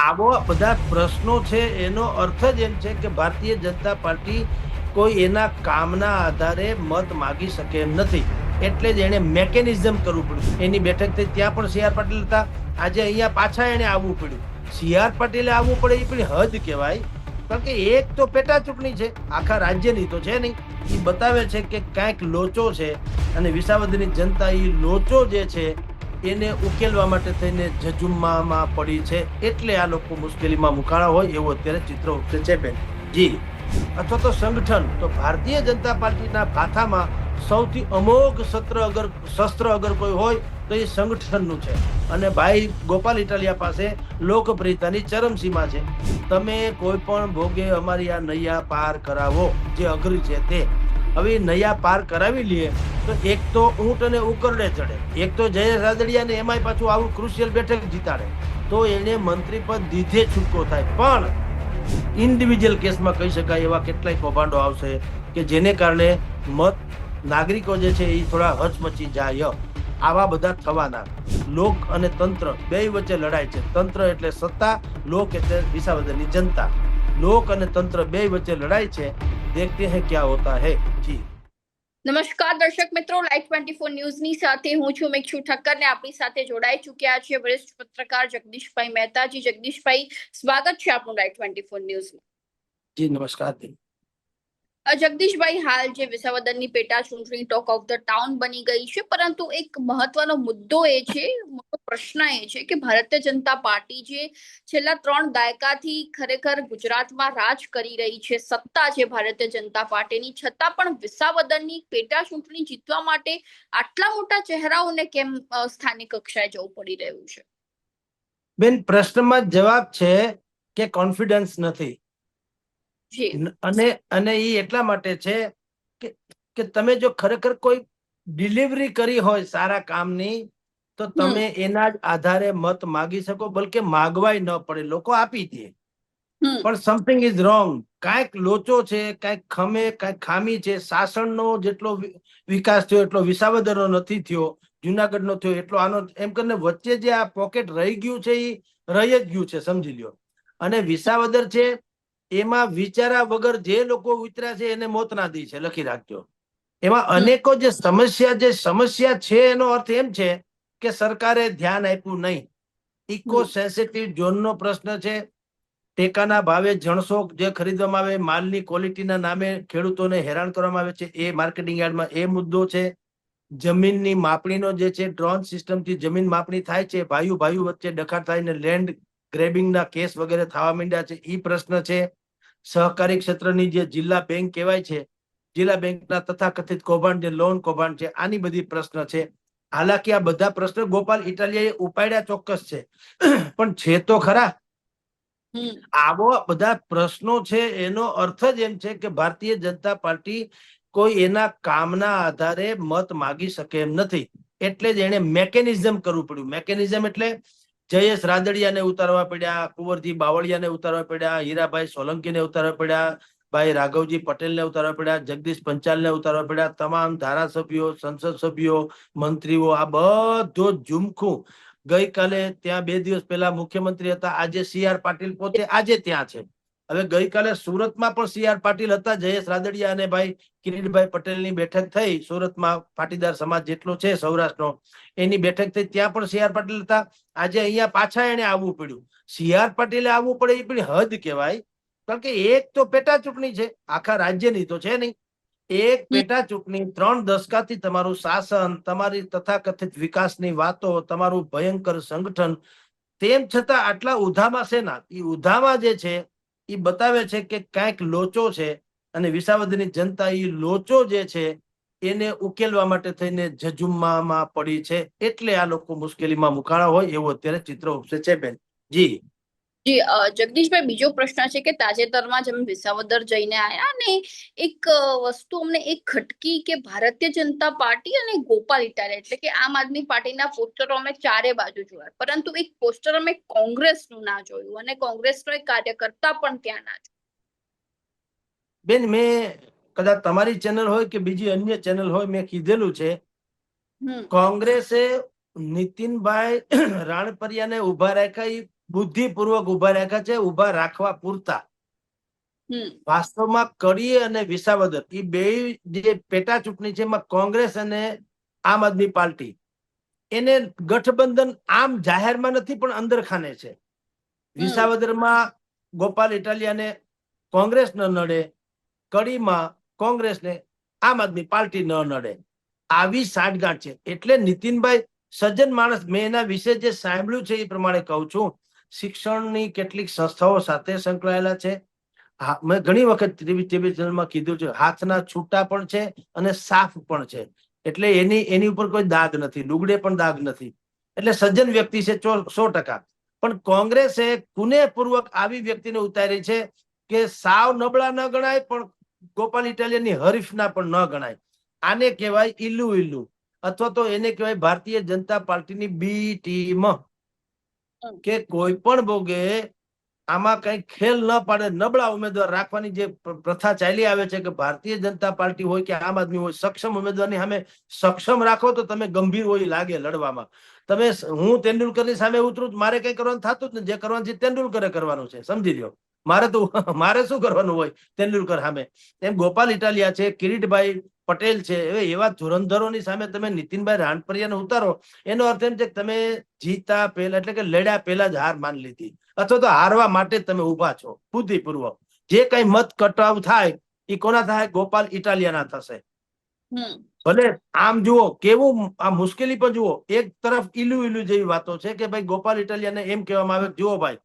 આવો બધા પ્રશ્નો છે, એનો અર્થ જ એમ છે કે ભારતીય જનતા પાર્ટી કોઈ એના કામના આધારે મત માગી શકે એમ નથી. એટલે જ એને મેકેનિઝમ કરવું પડ્યું. એની બેઠક થઈ ત્યાં પણ સી આર પાટીલ હતા. આજે અહીંયા પાછા એને આવવું પડ્યું. સી આર પાટીલે આવવું પડે એ પણ હદ કહેવાય. કારણ કે એક તો પેટા ચૂંટણી છે, આખા રાજ્યની તો છે નહીં. એ બતાવે છે કે કાંઈક લોચો છે અને વિસાવદરની જનતા એ લોચો જે છે એને ઉકેલવા માટે થઈને જજુમ્મામાં પડી છે. એટલે આ લોકો મુશ્કેલીમાં મુકાણા હોય એવું અત્યારે ચિત્ર ઉપસે છે બેન. જી. અથવા તો સંગઠન, તો ભારતીય જનતા પાર્ટીના કાથામાં સૌથી અમોઘ સત્ર અગર, શસ્ત્ર અગર કોઈ હોય, તો એ સંગઠનનું છે. અને ભાઈ ગોપાલ ઇટાલિયા પાસે લોકપ્રિયતાની ચરમસીમા છે. તમે કોઈ પણ ભોગે અમારી આ નૈયા પાર કરાવો, જે અઘરી છે તે. હવે નયા પાર કરાવી લઈએ, તો એક તો ઊંટ અને ઉકરડે ચડે. એક તો જયેશ રાદડિયાને એમાંય પાછું આવું ક્રુશિયલ બેઠક જીતાડે. તો એને મંત્રી પદ દીધે છૂટકો થાય. પણ ઇન્ડિવિજ્યુઅલ કેસમાં કહી શકાય એવા કેટલાય કૌભાંડો આવશે કે જેને કારણે મત, નાગરિકો જે છે એ થોડા હચમચી જાય. આવા બધા થવાના. લોક અને તંત્ર બે વચ્ચે લડાય છે. તંત્ર એટલે સત્તા, લોક એટલે વિસાવદરની જનતા. લોક અને તંત્ર બે વચ્ચે લડાય છે. देखते हैं क्या होता है જી નમસ્કાર દર્શક મિત્રો લાઈવ ટ્વેન્ટી ફોર ન્યૂઝની સાથે હું છું મિક્ષુ ઠક્કર ને આપણી સાથે જોડાઈ ચૂક્યા છે વરિષ્ઠ પત્રકાર જગદીશભાઈ મહેતાજી જગદીશભાઈ સ્વાગત છે આપનું લાઈવ ટ્વેન્ટી ફોર ન્યૂઝમાં જી નમસ્કાર બેન. અ, જગદીશભાઈ હાલ જે વિસાવદનની પેટા ચૂંટણી ટોક ઓફ ધ ટાઉન બની ગઈ છે, પરંતુ એક મહત્વનો મુદ્દો એ છે, મોટો પ્રશ્ન એ છે કે ભારતીય જનતા પાર્ટી જે છેલ્લા ત્રણ દાયકાથી ખરેખર ગુજરાતમાં રાજ કરી રહી છે, સત્તા છે ભારતીય જનતા પાર્ટીની, છતાં પણ વિસાવદનની પેટા ચૂંટણી જીતવા માટે આટલા મોટા ચહેરાઓને કેમ સ્થાનિક કક્ષાએ જવું પડી રહ્યું છે? બેન, પ્રશ્નમાં જવાબ છે કે કોન્ફિડન્સ નથી. અને અને એ એટલા માટે છે કે કે તમે જો ખરેખર કોઈ ડિલિવરી કરી હોય સારા કામની તો તમે એના જ આધારે મત માગી શકો બલકે માગવાય ન પડે. લોકો આપી દે. પણ સમથિંગ ઇઝ રોંગ કાંઈક લોચો છે કાંઈક ખમે કાંઈક ખામી છે શાસનનો જેટલો વિકાસ થયો એટલો વિસાવદરનો નથી થયો જુનાગઢનો થયો એટલો આનો એમ કરીને વચ્ચે જે આ પોકેટ રહી ગયું છે એ રહી જ ગયું છે સમજી લ્યો. અને વિસાવદર છે એમાં વિચારા વગર જે લોકો ઉતર્યા છે એને મોતના દી છે લખી રાખજો. એમાં અનેકો જે સમસ્યા જે સમસ્યા છે એનો અર્થ એમ છે કે સરકારે ધ્યાન આપ્યું નહીં. ઇકો સેન્સિટિવ ઝોનનો પ્રશ્ન છે. ટેકાના ભાવે જણસો જે ખરીદવામાં આવે માલની ક્વોલિટીના નામે ખેડૂતોને હેરાન કરવામાં આવે છે. એ માર્કેટિંગ યાર્ડમાં એ મુદ્દો છે. જમીનની માપણીનો જે છે ડ્રોન સિસ્ટમથી જમીન માપણી થાય છે ભાઈઓ ભાઈઓ વચ્ચે ડખા ને લેન્ડ ગ્રેબિંગના કેસ વગેરે થવા માંડ્યા છે. એ પ્રશ્ન છે. સહકારી ક્ષેત્રની જે જિલ્લા બેંક કહેવાય છે જિલ્લા બેંકના તથાકથિત કૌભાંડ જે લોન કૌભાંડ છે આની બધી પ્રશ્ન છે. હાલાકી આ બધા પ્રશ્નો ગોપાલ ઇટાલિયાએ ઉપાડ્યા ચોક્કસ છે. પણ છે તો ખરા. આવો બધા પ્રશ્નો છે એનો અર્થ જ એમ છે કે ભારતીય જનતા પાર્ટી કોઈ એના કામના આધારે મત માગી શકે એમ નથી. એટલે જ એને મેકેનિઝમ કરવું પડ્યું. મેકેનિઝમ એટલે જયેશ રાદડિયાને ઉતારવા પડ્યા, કુંવરજી બાવળિયાને ઉતારવા પડ્યા, હીરાભાઈ સોલંકીને ઉતારવા પડ્યા, ભાઈ રાઘવજી પટેલને ઉતારવા પડ્યા, જગદીશ પંચાલને ઉતારવા પડ્યા, તમામ ધારાસભ્યો, સંસદ સભ્યો, મંત્રીઓ, આ બધો ઝુમખું ગઈકાલે, ત્યાં બે દિવસ પહેલા મુખ્યમંત્રી હતા, આજે સી આર પાટીલ પોતે આજે ત્યાં છે. હવે ગઈકાલે સુરતમાં પણ સી આર પાટીલ હતા જયેશ રાદડિયા અને ભાઈ કિરીટભાઈ પટેલની બેઠક થઈ. સુરતમાં પાટીદાર સમાજ જેટલો છે સૌરાષ્ટ્રનો એની બેઠક થઈ ત્યાં પણ સી આર પાટીલ હતા. આજે અહીંયા પાછા એને આવવું પડ્યું. સી આર પાટીલે આવવું પડે એ પણ હદ કહેવાય. કારણ કે એક તો પેટા ચૂંટણી છે આખા રાજ્યની તો છે નહીં. એક પેટા ચૂંટણી ત્રણ દશકાથી તમારું શાસન તમારી તથાકથિત વિકાસની વાતો તમારું ભયંકર સંગઠન તેમ છતાં આટલા ઉધામાં શેના એ ઉધામાં જે છે એ બતાવે છે કે કાંઈક લોચો છે અને વિસાવદરની જનતા એ લોચો જે છે એને ઉકેલવા માટે થઈને જજુમ્મામાં પડી છે. એટલે આ લોકો મુશ્કેલીમાં મુકાણા હોય એવું અત્યારે ચિત્ર ઉપસે છે બેન. જી. જી જગદીશભાઈ બીજો પ્રશ્ન છે કે તાજેતરમાં જ અમે વિસાવદર જઈને આવ્યા અને એક વસ્તુ અમને એક ખટકી કે ભારતીય જનતા પાર્ટી અને ગોપાલ ઇટાલિયા એટલે કે આમ આદમી પાર્ટીના પોસ્ટરો અમે ચારે બાજુ જોયા. પરંતુ એક પોસ્ટર અમે કોંગ્રેસનું ના જોયું અને કોંગ્રેસનો એક કાર્યકર્તા પણ ત્યાં ના જોયો. બેન મેં કદાચ તમારી ચેનલ હોય કે બીજી અન્ય ચેનલ હોય મેં કીધેલું છે. કોંગ્રેસે નીતિનભાઈ રાણપરિયાને ઊભા રાખ્યા બુદ્ધિપૂર્વક ઊભા રાખ્યા છે ઊભા રાખવા પૂરતા. વાસ્તવમાં કડી અને વિસાવદર એ બે જે પેટા ચૂંટણી છે એમાં કોંગ્રેસ અને આમ આદમી પાર્ટી. એને ગઠબંધન આમ જાહેરમાં નથી પણ અંદર ખાને છે. વિસાવદરમાં ગોપાલ ઇટાલિયાને કોંગ્રેસ ન નડે કડીમાં કોંગ્રેસને આમ આદમી પાર્ટી ન નડે. આવી સાઠગાંઠ છે. એટલે નીતિનભાઈ સજ્જન માણસ મેં એના વિશે જે સાંભળ્યું છે એ પ્રમાણે કહું છું. શિક્ષણની કેટલીક સંસ્થાઓ સાથે સંકળાયેલા છે. મેં ઘણી વખત ચેનલમાં કીધું છે, હાથના છૂટા પણ છે અને સાફ પણ છે. એટલે એની એની ઉપર કોઈ દાગ નથી, લુગડે પણ દાગ નથી. એટલે સજ્જન વ્યક્તિ છે સો ટકા. પણ કોંગ્રેસે કુનેપૂર્વક આવી વ્યક્તિને ઉતારી છે કે સાવ નબળા ન ગણાય, પણ ગોપાલ ઇટાલિયનની હરીફના પણ ન ગણાય. આને કહેવાય ઈલ્લુ ઈલ્લુ. અથવા તો એને કહેવાય ભારતીય જનતા પાર્ટીની બી ટીમ. કે કોઈ પણ ભોગે આમાં કઈ ખેલ ન પાડે, નબળા ઉમેદવાર રાખવાની જે પ્રથા ચાલી આવે છે કે ભારતીય જનતા પાર્ટી હોય કે આમ આદમી હોય, સક્ષમ ઉમેદવારની સામે સક્ષમ રાખો તો તમે ગંભીર હોય લાગે લડવામાં. તમે હું તેંડુલકરની સામે ઉતરું મારે કઈ કરવાનું થતું જ ને જે કરવાનું છે તેંડુલકરે કરવાનું છે. સમજી લ્યો. મારે તો, મારે શું કરવાનું હોય તેંડુલકર સામે? એમ ગોપાલ ઇટાલિયા છે, કિરીટભાઈ પટેલ છે. હવે એવા ધુરંધરોની સામે તમે નીતિનભાઈ રાણપરિયાને ઉતારો એનો અર્થ એમ છે કે તમે જીતા પહેલા એટલે કે લડ્યા પહેલા જ હાર માની લીધી. અથવા તો હારવા માટે તમે ઊભા છો બુદ્ધિપૂર્વક. જે કઈ મત કટાવ થાય એ કોના થાય? ગોપાલ ઇટાલિયાના થશે. ભલે આમ જુઓ કેવું આ મુશ્કેલી પણ જુઓ એક તરફ ઈલુ ઈલુ જેવી વાતો છે કે ભાઈ ગોપાલ ઇટાલિયાને એમ કહેવામાં આવે જુઓ ભાઈ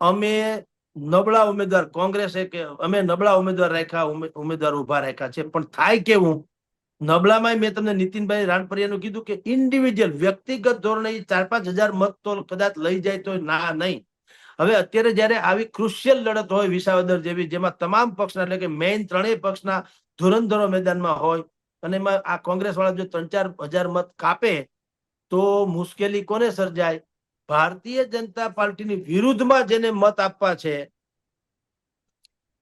અમે નબળા ઉમેદવાર, કોંગ્રેસે કે અમે નબળા ઉમેદવાર રાખ્યા ઉમેદવાર ઊભા રાખ્યા છે. પણ થાય કેવું? નબળામાં મેં તમને નીતિનભાઈ રાણપરિયાનું કીધું કે ઇન્ડિવિજ્યુઅલ વ્યક્તિગત ધોરણે ચાર પાંચ હજાર મત તો કદાચ લઈ જાય તો ના, નહીં. હવે અત્યારે જ્યારે આવી ક્રુશિયલ લડત હોય વિસાવદર જેવી, જેમાં તમામ પક્ષના, એટલે કે મેઇન ત્રણેય પક્ષના ધુરંધરો મેદાનમાં હોય, અને એમાં આ કોંગ્રેસ વાળા જો ત્રણ ચાર હજાર મત કાપે, તો મુશ્કેલી કોને સર્જાય? ભારતીય જનતા પાર્ટીની વિરુદ્ધમાં જેને મત આપવા છે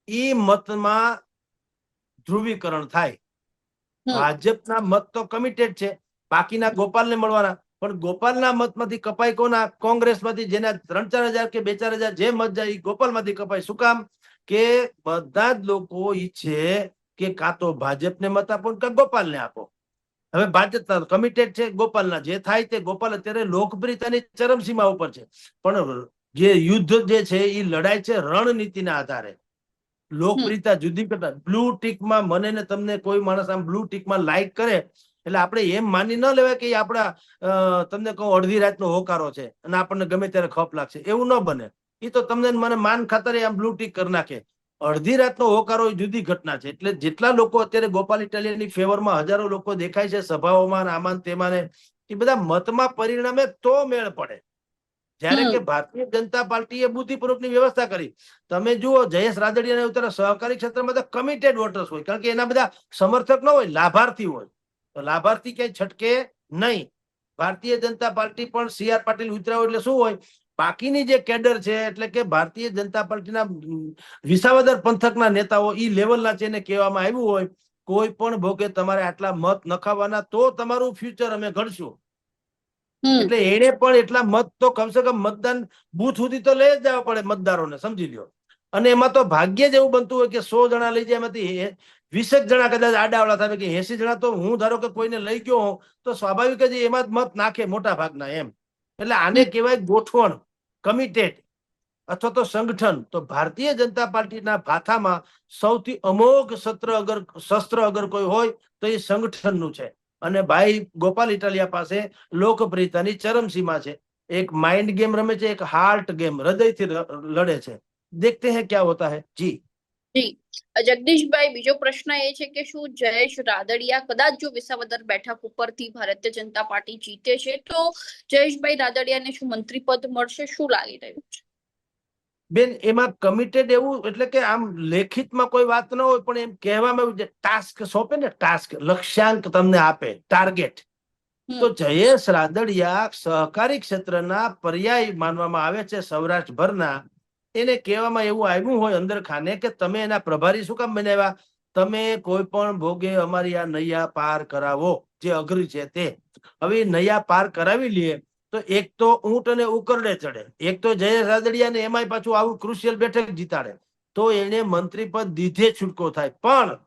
એ મતમાં ધ્રુવીકરણ થાય. ભાજપના મત તો કમિટેડ છે બાકીના ગોપાલને મળવાના. પણ ગોપાલના મતમાંથી કપાય કોના? કોંગ્રેસમાંથી જેના ત્રણ ચાર હજાર કે બે ચાર હજાર જે મત જાય એ ગોપાલમાંથી કપાય. શું કામ? કે બધા જ લોકો ઈચ્છે કે કાં તો ભાજપને મત આપો કે ગોપાલને આપો. હવે ભાજપ કમિટેડ છે ગોપાલના. જે થાય તે ગોપાલ અત્યારે લોકપ્રિયતાની ચરમસીમા ઉપર છે. પણ જે યુદ્ધ જે છે એ લડાઈ છે રણનીતિના આધારે. લોકપ્રિયતા જુદી કરતા. બ્લુ ટીકમાં મને ને તમને કોઈ માણસ આમ બ્લુ ટીકમાં લાઈક કરે, એટલે આપણે એમ માની ન લેવાય કે આપણા તમને કહું અડધી રાતનો હોકારો છે અને આપણને ગમે ત્યારે ખપ લાગશે. એવું ન બને. એ તો તમને મને માન ખાતર આમ બ્લુ ટીક કરી નાખે. અડધી રાતનો હોકારો એ જુદી ઘટના છે. એટલે જેટલા લોકો અત્યારે ગોપાલ ઇટાલિયાની ફેવરમાં હજારો લોકો દેખાય છે સભાઓમાં આમાં તેમાં એ બધા મતમાં પરિણામે તો મેળ પડે. જ્યારે કે ભારતીય જનતા પાર્ટીએ બુદ્ધિપૂર્વકની વ્યવસ્થા કરી. તમે જુઓ જયેશ રાદડિયાને ઉત્તર સહકારી ક્ષેત્રમાં બધા કમિટેડ વોટર્સ હોય. કારણ કે એના બધા સમર્થક ન હોય લાભાર્થી હોય. તો લાભાર્થી ક્યાંય છટકે નહીં. ભારતીય જનતા પાર્ટી પણ સી આર પાટીલ ઉતરાવ એટલે શું હોય? બાકીની જે કેડર છે એટલે કે ભારતીય જનતા પાર્ટીના વિસાવદર પંથકના નેતાઓ ઈ લેવલના છે એને કહેવામાં આવ્યું હોય કોઈ પણ ભોગે તમારે આટલા મત નખાવાના તો તમારું ફ્યુચર અમે ઘડશું. એટલે એને પણ એટલા મત તો કમસે કમ મતદાન બુથ સુધી તો લઈ જ જવા પડે મતદારોને સમજી લ્યો. અને એમાં તો ભાગ્ય જ એવું બનતું હોય કે સો જણા લઈ જાય એમાંથી વીસેક જણા કદાચ આડાવડા થાય કે એસી જણા તો હું ધારો કે કોઈને લઈ ગયો હોઉં તો સ્વાભાવિક જ એમાં જ મત નાખે મોટા ભાગના એમ. એટલે આને કહેવાય ગોઠવણ. કમિટેડ અથવા તો સંગઠન. તો ભારતીય જનતા પાર્ટીના ભાથામાં સૌથી અમોઘ સત્ર અગર, શસ્ત્ર અગર કોઈ હોય, તો એ સંગઠનનું છે. અને ભાઈ ગોપાલ ઇટાલિયા પાસે લોકપ્રિયતાની ચરમસીમા છે. એક માઇન્ડ ગેમ રમે છે, એક હાર્ટ ગેમ હૃદયથી લડે છે. દેખતે હે ક્યાં હોતા હે? જી. જી. જગદીશભાઈ બીજો પ્રશ્ન એ છે કે શું જયેશ રાદડિયા કદાચ જો વિસાવદર બેઠક ઉપરથી ભારતીય જનતા પાર્ટી જીતે છે તો જયેશભાઈ રાદડિયાને શું મંત્રી પદ મળશે? શું લાગી રહ્યું છે? બેન એમાં કમિટેડ એવું એટલે કે આમ લેખિતમાં કોઈ વાત ન હોય પણ એમ કહેવામાં આવ્યું ટાસ્ક સોંપે ને ટાસ્ક લક્ષ્યાંક તમને આપે ટાર્ગેટ તો જયેશ રાદડિયા સહકારી ક્ષેત્રના પર્યાય માનવામાં આવે છે સૌરાષ્ટ્રભરના. એને કહેવામાં એવું આવ્યું હોય અંદર ખાને કે તમે એના પ્રભારી શું કામ બનાવ્યા? તમે કોઈ પણ ભોગે અમારી આ નૈયા પાર કરાવો, જે અઘરી છે તે. હવે નૈયા પાર કરાવી લઈએ તો એક તો ઊંટ અને ઉકરડે ચડે. એક તો જયેશ રાદડિયા ને એમાંય પાછું આવું ક્રુશિયલ બેઠક જીતાડે. તો એને મંત્રી પદ દીધે છૂટકો થાય. પણ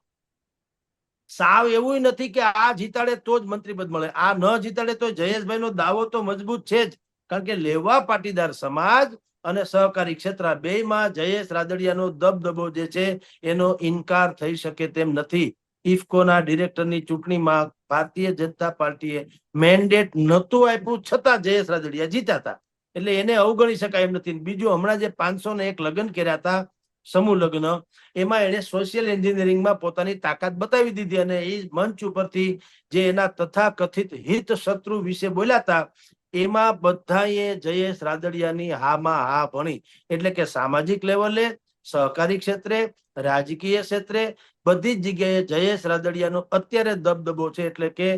સાવ એવું નથી કે આ જીતાડે તો જ મંત્રી પદ મળે. આ ન જીતાડે તો જયેશભાઈ નો દાવો તો મજબૂત છે જ. કારણ કે લેવા પાટીદાર સમાજ અને સહકારી ક્ષેત્ર આ બેયમાં જયેશ રાદડિયાનો દબદબો જે છે, એનો ઇનકાર થઈ શકે તેમ નથી. ઇફકોના ડિરેક્ટરની ચૂંટણીમાં ભારતીય જનતા પાર્ટીએ મેન્ડેટ નહોતું આપ્યું, છતાં જયેશ રાદડિયા જીત્યા હતા એટલે એને અવગણી શકાય એમ નથી. બીજું, હમણાં જે પાંચસો ને એક લગ્ન કર્યા હતા, સમૂહ લગ્ન, એમાં એને સોશિયલ એન્જિનિયરિંગમાં પોતાની તાકાત બતાવી દીધી અને એ મંચ ઉપરથી જે એના તથા કથિત હિત શત્રુ વિશે બોલ્યા હતા એમાં બધાએ જયેશ રાદડિયાની હામાં હા ભણી. એટલે કે સામાજિક લેવલે, સહકારી ક્ષેત્રે, રાજકીય ક્ષેત્રે બધી જ જગ્યાએ જયેશ રાદડિયાનો અત્યારે દબદબો છે. એટલે કે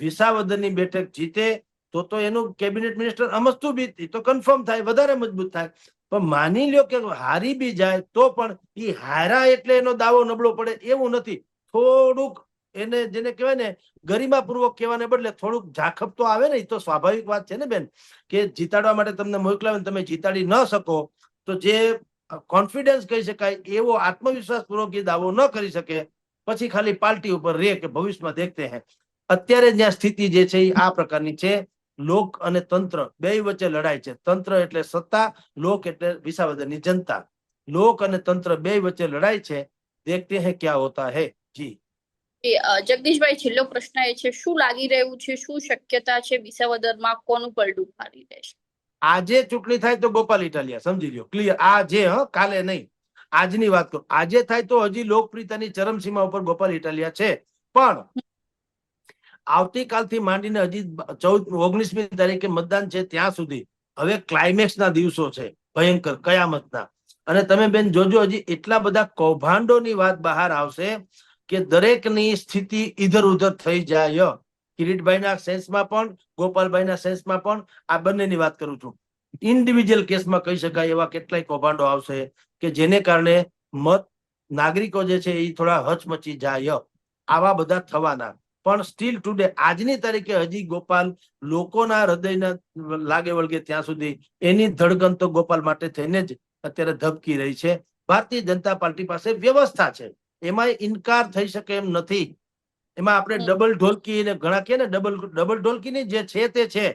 વિસાવદરની બેઠક જીતે તો તો એનું કેબિનેટ મિનિસ્ટર અમસ્તુ બી તો કન્ફર્મ થાય, વધારે મજબૂત થાય. પણ માની લ્યો કે હારી બી જાય તો પણ એ હારા એટલે એનો દાવો નબળો પડે એવું નથી. થોડુંક એને જેને કહેવાય ને ગરિમાપૂર્વક કહેવાને બદલે થોડુંક ઝાખપ તો આવે ને એ તો સ્વાભાવિક વાત છે ને બેન, કે જીતાડવા માટે તમને મોકલાવે તમે જીતાડી ન શકો, તો જે કોન્ફિડન્સ કહી શકાય, એવો આત્મવિશ્વાસ પૂર્વક એ દાવો ન કરી શકે, પછી ખાલી પાર્ટી ઉપર રે કે ભવિષ્યમાં દેખતે હે. અત્યારે જ્યાં સ્થિતિ જે છે એ આ પ્રકારની છે, લોક અને તંત્ર, બે વચ્ચે લડાઈ છે. તંત્ર એટલે સત્તા, લોક એટલે વિસાવદરની જનતા. લોક અને તંત્ર બે વચ્ચે લડાઈ છે, દેખતે હે ક્યાં હોતા હે? જી. જગદીશભાઈ, છેલ્લો પ્રશ્ન એ છે, શું લાગી રહ્યું છે, શું શક્યતા છે વિસાવદરમાં, કોનું પલડું ફારી રહેશે આજે ચૂંટણી થાય તો ગોપાલ ઇટાલિયા, સમજી લો ક્લિયર આજે હ, કાલે નહીં, આજની વાત કરું આજે થાય તો હજી લોકપ્રિયતાની ચરમસીમા ઉપર ગોપાલ ઇટાલિયા છે, પણ આવતીકાલથી માંડીને હજી ચૌદ, ઓગણીસમી તારીખે મતદાન છે ત્યાં સુધી, હવે ક્લાઇમેક્સના દિવસો છે, ભયંકર, કયામતના. અને તમે બેન જોજો હજી એટલા બધા કૌભાંડોની વાત બહાર આવશે કે દરેકની સ્થિતિ ઇધર ઉધર થઈ જાય. કિરીટભાઈના સેન્સમાં પણ, ગોપાલભાઈના સેન્સમાં પણ આ બંનેની વાત કરું છું. ઇન્ડિવિજ્યુઅલ કેસમાં કહી શકાય એવા કેટલાય કૌભાંડો આવશે કે જેને કારણે મત, નાગરિકો જે છે એ થોડા હચમચી જાય. આવા બધા થવાના. પણ સ્ટીલ ટુડે આજની તારીખે હજી ગોપાલ લોકોના હૃદયના લાગે વળગે ત્યાં સુધી એની ધડગન તો ગોપાલ માટે થઈને જ અત્યારે ધબકી રહી છે. ભારતીય જનતા પાર્ટી પાસે વ્યવસ્થા છે. એમાં ઇનકાર થઈ શકે એમ નથી. એમાં આપણે ડબલ ઢોલકી ને ઘણા કે ને ડબલ ડબલ ઢોલકીની જે છે તે છે.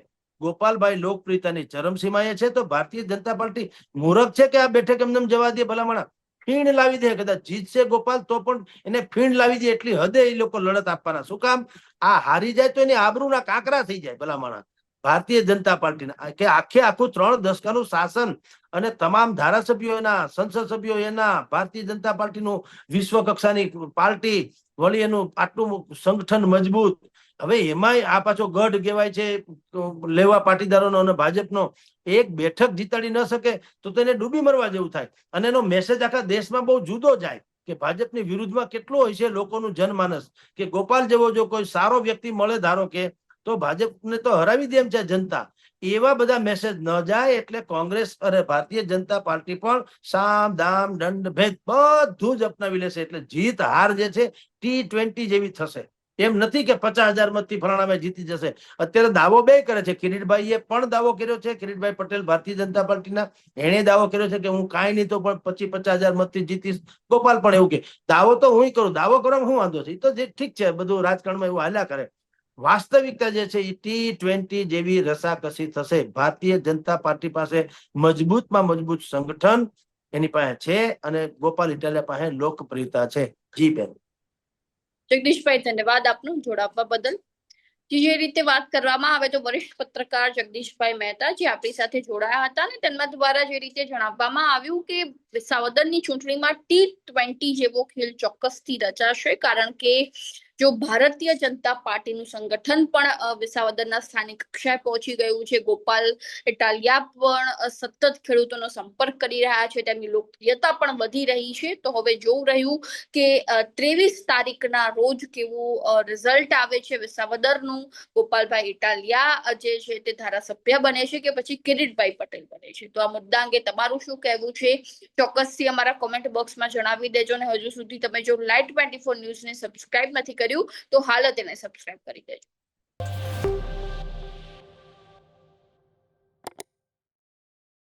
ગોપાલભાઈ લોકપ્રિયતાની ચરમસીમાએ છે તો ભારતીય જનતા પાર્ટી મૂરખ છે કે આ બેઠક એમને જવા દે ભલામણા? ફીણ લાવી દે કદાચ જીતશે ગોપાલ તો પણ એને ફીણ લાવી દે એટલી હદે એ લોકો લડત આપવાના. શું કામ? આ હારી જાય તો એની આબરૂના કાંકરા થઈ જાય ભલામણા. ભારતીય જનતા પાર્ટીના કે આખે આખું ત્રણ દશકાનું શાસન અને તમામ ધારાસભ્યો એના, સંસદ સભ્યો એના, ભારતીય જનતા પાર્ટીનું વિશ્વ કક્ષાની પાર્ટી, વળી એનું આટલું સંગઠન મજબૂત. હવે એમાંય આ પાછો ગઢ કહેવાય છે લેવા પાટીદારોનો અને ભાજપનો. એક બેઠક જીતાડી ન શકે તો તેને ડૂબી મરવા જેવું થાય. અને એનો મેસેજ આખા દેશમાં બહુ જુદો જાય કે ભાજપની વિરુદ્ધમાં કેટલું હોય છે લોકોનું જનમાનસ. કે ગોપાલ જેવો જો કોઈ સારો વ્યક્તિ મળે, ધારો કે તો ભાજપને તો હરાવી દેમ છે જનતા. એવા બધા મેસેજ ન જાય એટલે કોંગ્રેસ અને ભારતીય જનતા પાર્ટી પણ સામ દામ દંડ ભેદ બધું જ અપનાવી લેશે એટલે જીત હાર જે છે ટી ટ્વેન્ટી જેવી થશે. એમ નથી કે પચાસ હજાર મતથી ફલાણામાં જીતી જશે. અત્યારે દાવો બે કરે છે. કિરીટભાઈએ પણ દાવો કર્યો છે. કિરીટભાઈ પટેલ ભારતીય જનતા પાર્ટીના. એણે દાવો કર્યો છે કે હું કાંઈ નહીં તો પણ પચીસ પચાસ હજાર મતથી જીતીશ. ગોપાલ પણ એવું કે દાવો તો હું કરું. દાવો કરવામાં હું વાંધો છે? તો જે ઠીક છે. બધું રાજકારણમાં એવું હાલ્યા કરે. વાસ્તવિકતા જે છે એ ટી ટ્વેન્ટી જેવી રસાકસી થશે. ભારતીય જનતા પાર્ટી પાસે મજબૂતમાં મજબૂત સંગઠન એની પાસે છે અને ગોપાલ ઇટાલિયા પાસે લોકપ્રિયતા છે. જી બેન. જગદીશભાઈ, ધન્યવાદ આપનું જોડાવવા બદલ. જે રીતે વાત કરવામાં આવે તો વરિષ્ઠ પત્રકાર જગદીશભાઈ મહેતા જે આપણી સાથે જોડાયા હતા અને તેમના દ્વારા જે રીતે જણાવવામાં આવ્યું કે વિસાવદરની ચૂંટણીમાં ટી ટ્વેન્ટી જેવો ખેલ ચોક્કસથી રચાશે, કારણ કે જો ભારતીય જનતા પાર્ટીનું સંગઠન પણ વિસાવદરના સ્થાનિક કક્ષાએ પહોંચી ગયું છે, ગોપાલ ઇટાલિયા પણ સતત ખેડૂતોનો સંપર્ક કરી રહ્યા છે, તેમની લોકપ્રિયતા પણ વધી રહી છે, તો હવે જોવું રહ્યું કે ત્રેવીસ તારીખના રોજ કેવું રિઝલ્ટ આવે છે, વિસાવદરનું ગોપાલભાઈ ઇટાલિયા જે છે તે ધારાસભ્ય બને છે કે પછી કિરીટભાઈ પટેલ બને છે. તો આ મુદ્દા અંગે તમારું શું કહેવું છે? ચોક્કસથી અમારા કોમેન્ટ બોક્સમાં જણાવી દેજો ને હજુ સુધી તમે જો લાઈટ ટ્વેન્ટી ફોર ન્યૂઝને સબસ્ક્રાઇબ નથી કર્યું, તો હાલ તેને સબસ્ક્રાઇબ કરી દેજો.